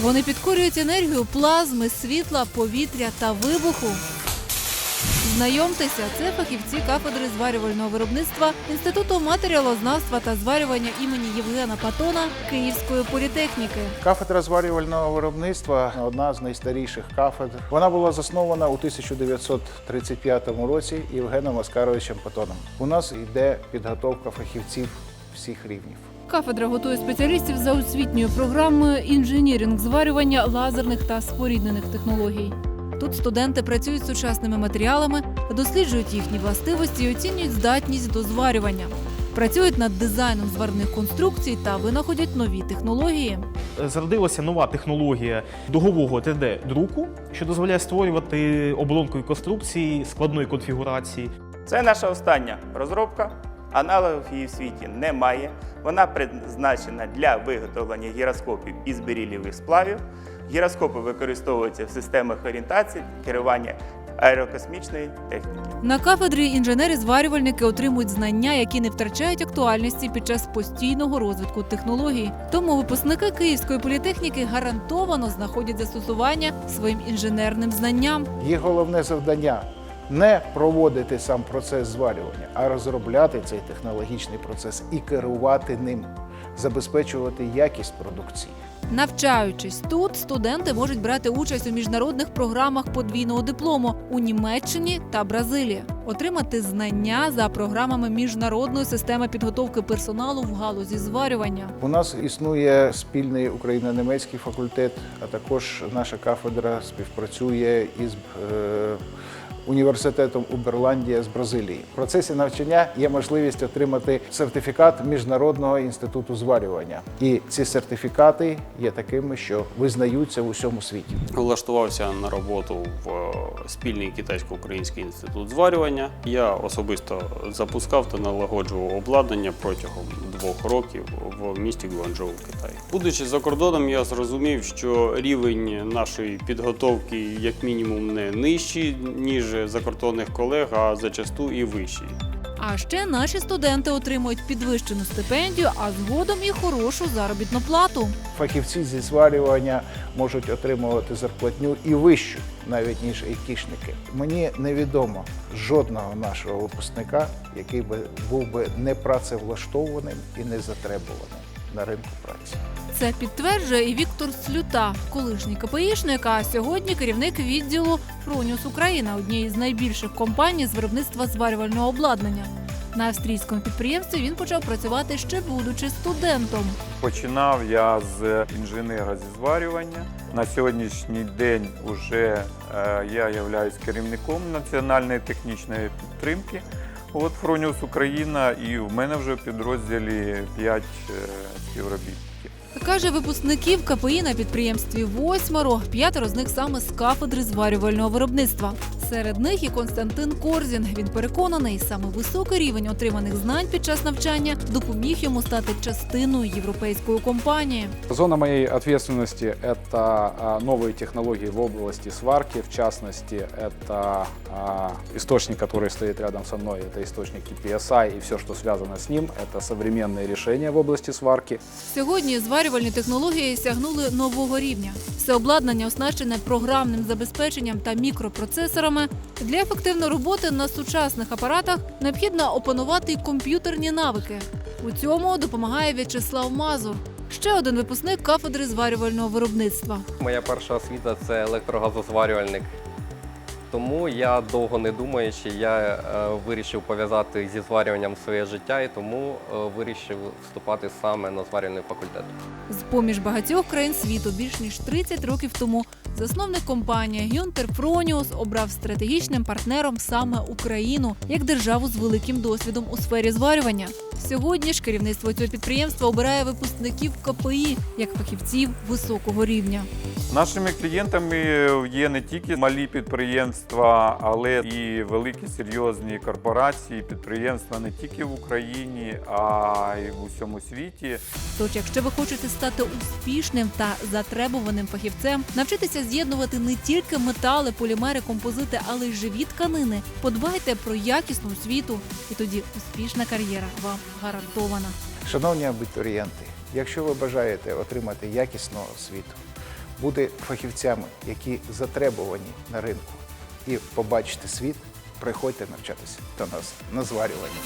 Вони підкорюють енергію плазми, світла, повітря та вибуху. Знайомтеся, це фахівці кафедри зварювального виробництва Інституту матеріалознавства та зварювання імені Євгена Патона Київської політехніки. Кафедра зварювального виробництва одна з найстаріших кафедр. Вона була заснована у 1935 році Євгеном Оскаровичем Патоном. У нас йде підготовка фахівців всіх рівнів. Кафедра готує спеціалістів за освітньою програмою інженіринг зварювання лазерних та споріднених технологій. Тут студенти працюють з сучасними матеріалами, досліджують їхні властивості і оцінюють здатність до зварювання. Працюють над дизайном зварних конструкцій та винаходять нові технології. Зародилася нова технологія дугового 3D-друку, що дозволяє створювати оболонкові конструкції складної конфігурації. Це наша остання розробка. Аналогів її в світі немає. Вона призначена для виготовлення гіроскопів із берілівих сплавів. Гіроскопи використовуються в системах орієнтації, керування аерокосмічної техніки. На кафедрі інженери-зварювальники отримують знання, які не втрачають актуальності під час постійного розвитку технологій. Тому випускники Київської політехніки гарантовано знаходять застосування своїм інженерним знанням. Їх головне завдання не проводити сам процес зварювання, а розробляти цей технологічний процес і керувати ним, забезпечувати якість продукції. Навчаючись тут, студенти можуть брати участь у міжнародних програмах подвійного диплому у Німеччині та Бразилії, отримати знання за програмами міжнародної системи підготовки персоналу в галузі зварювання. У нас існує спільний україно-німецький факультет, а також наша кафедра співпрацює із е, університетом Уберландія з Бразилії. В процесі навчання є можливість отримати сертифікат Міжнародного інституту зварювання. І ці сертифікати є такими, що визнаються в усьому світі. Влаштувався на роботу в е, спільний китайсько-український інститут зварювання. Я особисто запускав та налагоджував обладнання протягом двох років в місті Гуанчжоу, Китай. Будучи за кордоном, я зрозумів, що рівень нашої підготовки як мінімум не нижчий, ніж закордонних колег, а зачасту і вищий. А ще наші студенти отримують підвищену стипендію, а згодом і хорошу заробітну плату. Фахівці зі зварювання можуть отримувати зарплатню і вищу, навіть ніж айтішники. Мені невідомо жодного нашого випускника, який би був би не працевлаштованим і не затребуваним на ринку праці. Це підтверджує і Віктор Слюта, колишній КПІшник, а сьогодні керівник відділу Фроніус Україна, однієї з найбільших компаній з виробництва зварювального обладнання. На австрійському підприємстві він почав працювати ще будучи студентом. Починав я з інженера зі зварювання. На сьогоднішній день уже е, я являюсь керівником національної технічної підтримки. От Фроніус Україна, і в мене вже в підрозділі 5 співробітників. Каже, випускників КПІ на підприємстві восьмеро, п'ятеро з них саме з кафедри зварювального виробництва. Серед них і Константин Корзін. Він переконаний, саме високий рівень отриманих знань під час навчання допоміг йому стати частиною європейської компанії. Зона моей ответственности – это а, новые технологии в области сварки. В частности, это а, источник, который стоит рядом со мной, это источник PSI и все, что связано с ним. Это современные решения в области сварки. Сьогодні зварювальні технології сягнули нового рівня. Все обладнання оснащене програмним забезпеченням та мікропроцесорами. Для ефективної роботи на сучасних апаратах необхідно опанувати комп'ютерні навики. У цьому допомагає В'ячеслав Мазур, ще один випускник кафедри зварювального виробництва. Моя перша освіта це електрогазозварювальник. Тому я довго не думаючи, я е, вирішив пов'язати зі зварюванням своє життя і тому е, вирішив вступати саме на зварювальний факультет. З поміж багатьох країн світу більш ніж 30 років тому засновник компанії Гюнтер Фроніус обрав стратегічним партнером саме Україну як державу з великим досвідом у сфері зварювання. Сьогодні ж керівництво цього підприємства обирає випускників КПІ як фахівців високого рівня. Нашими клієнтами є не тільки малі підприємства, але і великі серйозні корпорації, підприємства не тільки в Україні, а й в усьому світі. Тож, якщо ви хочете стати успішним та затребуваним фахівцем, навчитися з'єднувати не тільки метали, полімери, композити, але й живі тканини, подбайте про якісну освіту, і тоді успішна кар'єра вам гарантована. Шановні абітурієнти, якщо ви бажаєте отримати якісну освіту, бути фахівцями, які затребувані на ринку, і побачити світ, приходьте навчатися до нас на зварювання.